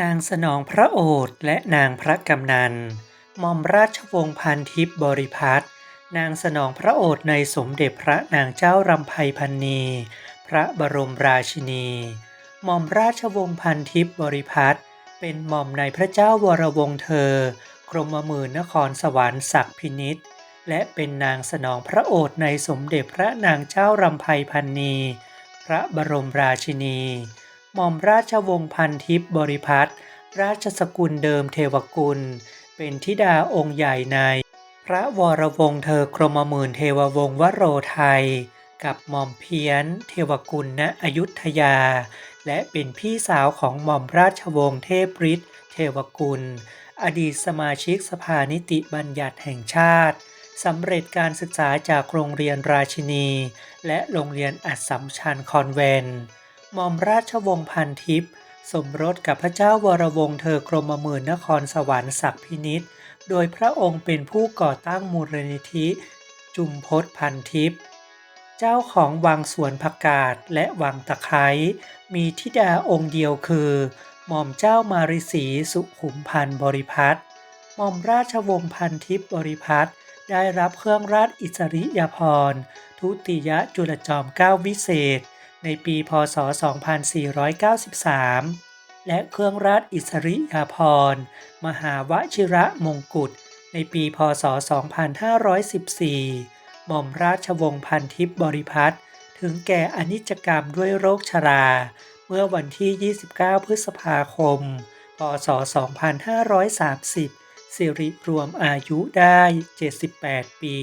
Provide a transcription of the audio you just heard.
นางสนองพระโอษฐ์และนางพระกำนันหม่อมราชวงศ์พันทิพย์บริพัตรนางสนองพระโอษฐ์ในสมเด็จพระนางเจ้ารำไพพันนีพระบรมราชินีหม่อมราชวงศ์พันทิพย์บริพัตรเป็นหม่อมในพระเจ้าวรวงเธอกรมหมื่นนครสวรรค์ศักดิ์พินิษและเป็นนางสนองพระโอษฐ์ในสมเด็จพระนางเจ้ารำไพพันนีพระบรมราชินี หม่อมราชวงศ์พันทิพย์บริพัตรราชสกุลเดิมเทวกุล เป็นธิดาองค์ใหญ่ใน พระวรวงศ์เธอกรมหมื่นเทววงศ์วโรไทย กับหม่อมเพี้ยนเทวกุลณอยุธยา และเป็นพี่สาวของหม่อมราชวงศ์เทพฤทธิ์เทวกุล อดีตสมาชิกสภานิติบัญญัติแห่งชาติสำเร็จการศึกษาจากโรงเรียนราชินี และโรงเรียนอัสสัมชัญคอนแวนต์ หม่อมราชวงศ์พันทิพย์สมรสกับพระเจ้าวรวงศ์เธอกรมหมื่นนครสวรรค์ศักพินิษโดยพระองค์เป็นผู้ก่อตั้งมูลนิธิ จุมพศพันทิพย์เจ้าของวังสวนผักกาดและวังตะไคร้มีธิดาองค์เดียวคือ หม่อมเจ้ามาริสีสุขุมพันธ์บริพัตรหม่อมราชวงศ์พันทิพย์บริพัตรได้รับเครื่องราชอิสริยาภรณ์ทุติยจุลจอมเกล้าวิเศษ ในปีพศ 2493 และเครื่องราชอิสริยาภรณ์ มหาวชิระมงกุฎในปีพศ 2514 หม่อมราชวงศ์พันทิพย์บริพัตรถึงแก่อนิจกรรมด้วยโรคชรา เมื่อวันที่ 29 พฤษภาคม พศ 2530 สิริรวมอายุได้ 78 ปี